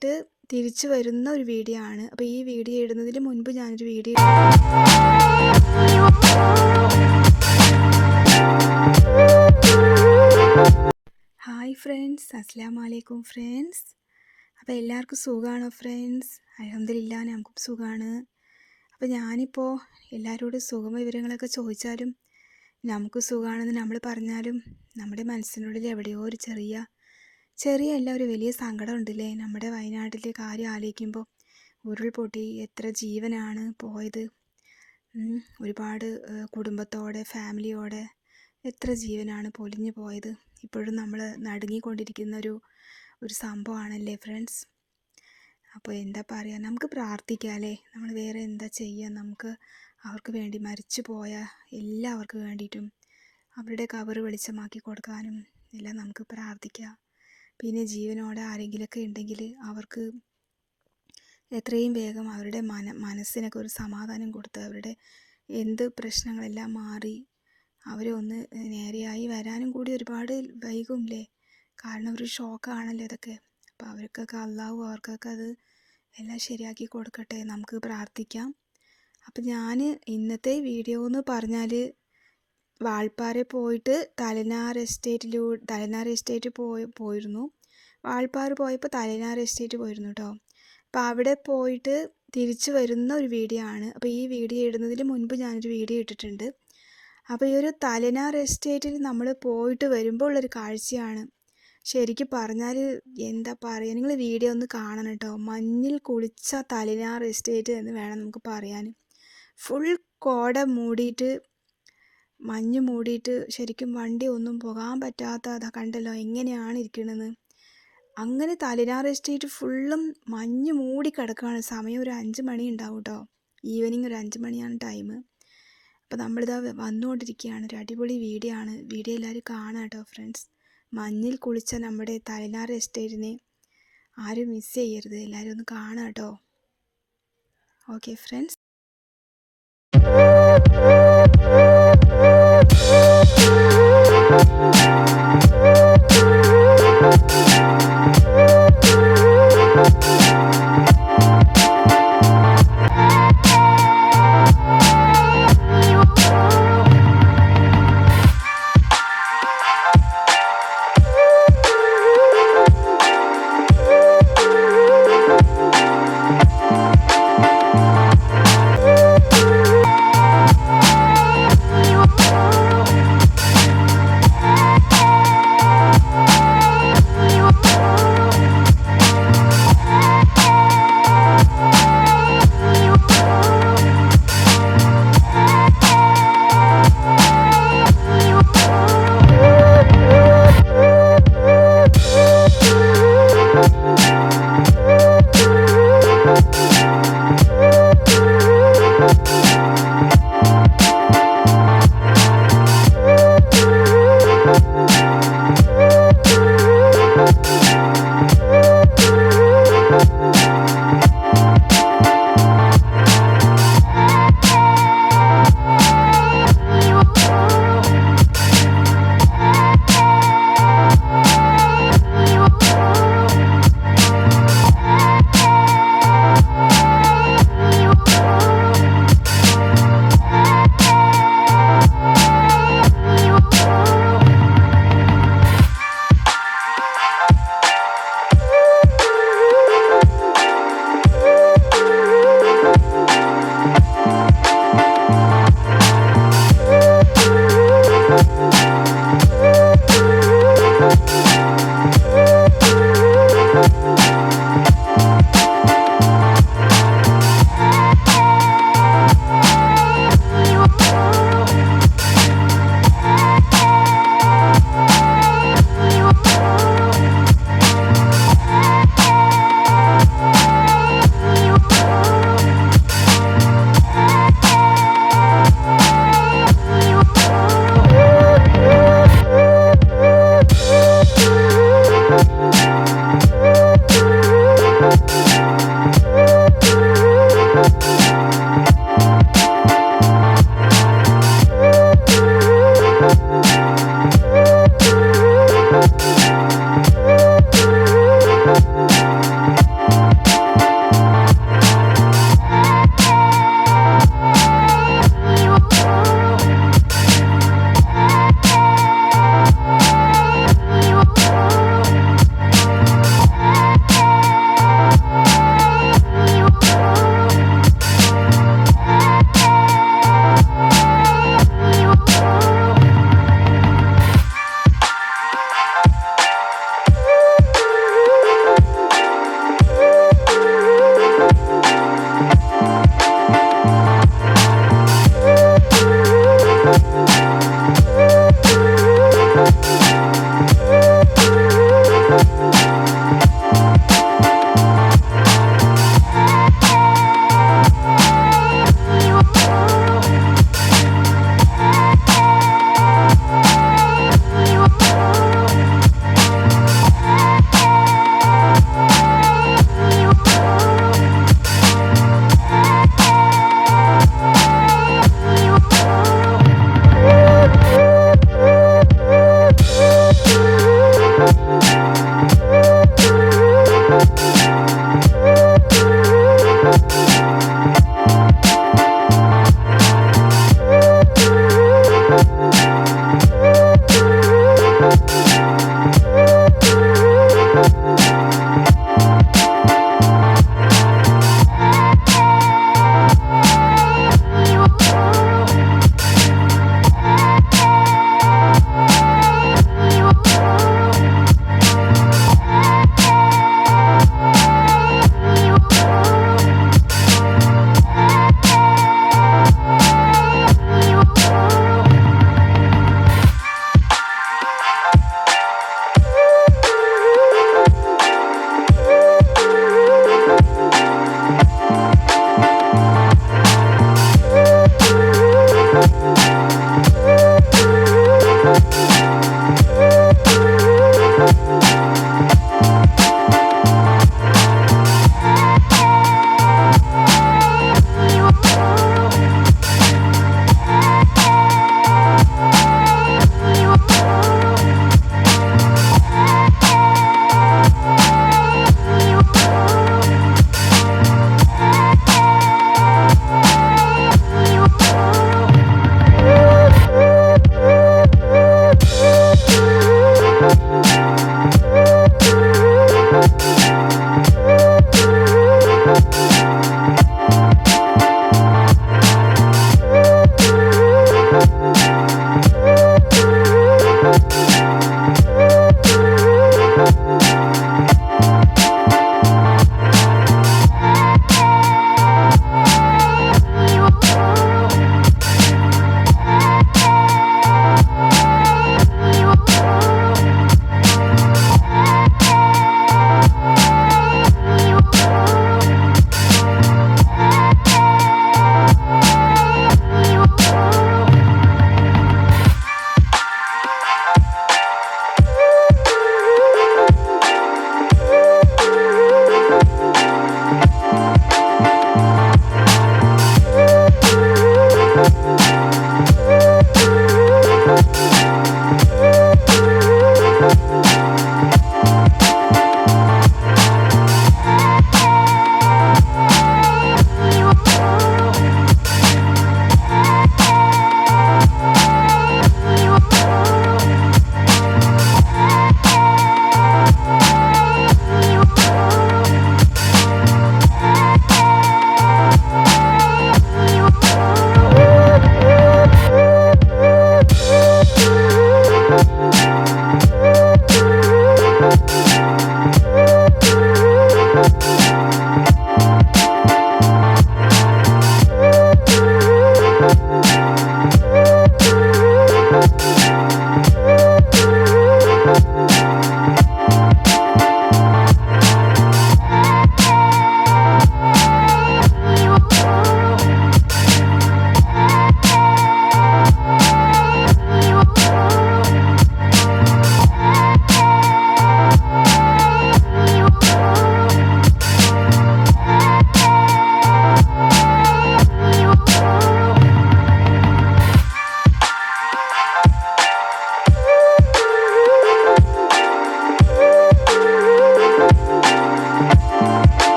പോയിട്ട് തിരിച്ചു വരുന്ന ഒരു വീഡിയോ ആണ്. അപ്പോൾ ഈ വീഡിയോ ഇടുന്നതിന് മുൻപ് ഞാനൊരു വീഡിയോ ഹായ് ഫ്രണ്ട്സ് അസ്സാം വലൈക്കും ഫ്രണ്ട്സ് അപ്പോൾ എല്ലാവർക്കും സുഖമാണോ ഫ്രണ്ട്സ് അലഹമില്ല നമുക്കും സുഖമാണ് അപ്പോൾ ഞാനിപ്പോൾ എല്ലാവരോടും സുഖമ വിവരങ്ങളൊക്കെ ചോദിച്ചാലും നമുക്ക് സുഖമാണെന്ന് നമ്മൾ പറഞ്ഞാലും നമ്മുടെ മനസ്സിനുള്ളിൽ എവിടെയോ ഒരു ചെറിയ ചെറിയ അല്ല ഒരു വലിയ സങ്കടം ഉണ്ടല്ലേ നമ്മുടെ വയനാട്ടിലെ കാര്യം ആലോചിക്കുമ്പോൾ ഉരുൾപൊട്ടി എത്ര ജീവനാണ് പോയത്? ഒരുപാട് കുടുംബത്തോടെ ഫാമിലിയോടെ എത്ര ജീവനാണ് പൊലിഞ്ഞു പോയത്? ഇപ്പോഴും നമ്മൾ നടുങ്ങിക്കൊണ്ടിരിക്കുന്ന ഒരു ഒരു സംഭവമാണല്ലേ ഫ്രണ്ട്സ്? അപ്പോൾ എന്താ പറയുക നമുക്ക് പ്രാർത്ഥിക്കാം അല്ലേ? നമ്മൾ വേറെ എന്താ ചെയ്യുക? നമുക്ക് അവർക്ക് വേണ്ടി മരിച്ചു പോയ എല്ലാവർക്കും വേണ്ടിയിട്ടും അവരുടെ കവർ വെളിച്ചമാക്കി കൊടുക്കാനും എല്ലാം നമുക്ക് പ്രാർത്ഥിക്കാം. പിന്നെ ജീവനോടെ ആരെങ്കിലുമൊക്കെ ഉണ്ടെങ്കിൽ അവർക്ക് എത്രയും വേഗം അവരുടെ മന മനസ്സിനൊക്കെ ഒരു സമാധാനം കൊടുത്ത് അവരുടെ എന്ത് പ്രശ്നങ്ങളെല്ലാം മാറി അവരെ ഒന്ന് നേരെയായി വരാനും കൂടി ഒരുപാട് വൈകുമില്ലേ കാരണം ഒരു ഷോക്കാണല്ലോ ഇതൊക്കെ. അപ്പോൾ അവർക്കൊക്കെ അള്ളാഹു അവർക്കൊക്കെ അത് എല്ലാം ശരിയാക്കി കൊടുക്കട്ടെ. നമുക്ക് പ്രാർത്ഥിക്കാം. അപ്പം ഞാൻ ഇന്നത്തെ വീഡിയോ എന്ന് പറഞ്ഞാൽ വാൾപ്പാറ പോയിട്ട് തലനാർ എസ്റ്റേറ്റിലൂ തലനാർ എസ്റ്റേറ്റ് പോയി പോയിരുന്നു. വാൾപ്പാറ പോയപ്പോൾ തലനാർ എസ്റ്റേറ്റ് പോയിരുന്നു കേട്ടോ അപ്പോൾ അവിടെ പോയിട്ട് തിരിച്ചു വരുന്ന ഒരു വീഡിയോ ആണ്. അപ്പോൾ ഈ വീഡിയോ ഇടുന്നതിന് മുൻപ് ഞാനൊരു വീഡിയോ ഇട്ടിട്ടുണ്ട്. അപ്പോൾ ഈ ഒരു തലനാർ എസ്റ്റേറ്റിൽ നമ്മൾ പോയിട്ട് വരുമ്പോൾ ഉള്ളൊരു കാഴ്ചയാണ്. ശരിക്കും പറഞ്ഞാൽ എന്താ പറയുക നിങ്ങൾ വീഡിയോ ഒന്ന് കാണണം കേട്ടോ മഞ്ഞിൽ കുളിച്ച തലനാർ എസ്റ്റേറ്റ് എന്ന് വേണം നമുക്ക് പറയാൻ ഫുൾ കോട മൂടിയിട്ട് മഞ്ഞ് മൂടിയിട്ട് ശരിക്കും വണ്ടി ഒന്നും പോകാൻ പറ്റാത്ത അതാ കണ്ടല്ലോ എങ്ങനെയാണ് ഇരിക്കണത്. അങ്ങനെ തലിനാർ എസ്റ്റേറ്റ് ഫുള്ളും മഞ്ഞ് മൂടി കിടക്കുകയാണ് സമയം ഒരു അഞ്ച് മണി ഉണ്ടാവും കേട്ടോ ഈവനിങ് ഒരു അഞ്ച് മണിയാണ് ടൈം അപ്പോൾ നമ്മളിതാ വന്നുകൊണ്ടിരിക്കുകയാണ്. ഒരു അടിപൊളി വീഡിയോ ആണ്. വീഡിയോ എല്ലാവരും കാണാം കേട്ടോ ഫ്രണ്ട്സ് മഞ്ഞിൽ കുളിച്ച നമ്മുടെ തലനാർ എസ്റ്റേറ്റിനെ ആരും മിസ് ചെയ്യരുത്. എല്ലാവരും ഒന്ന് കാണാം കേട്ടോ ഓക്കെ ഫ്രണ്ട്സ്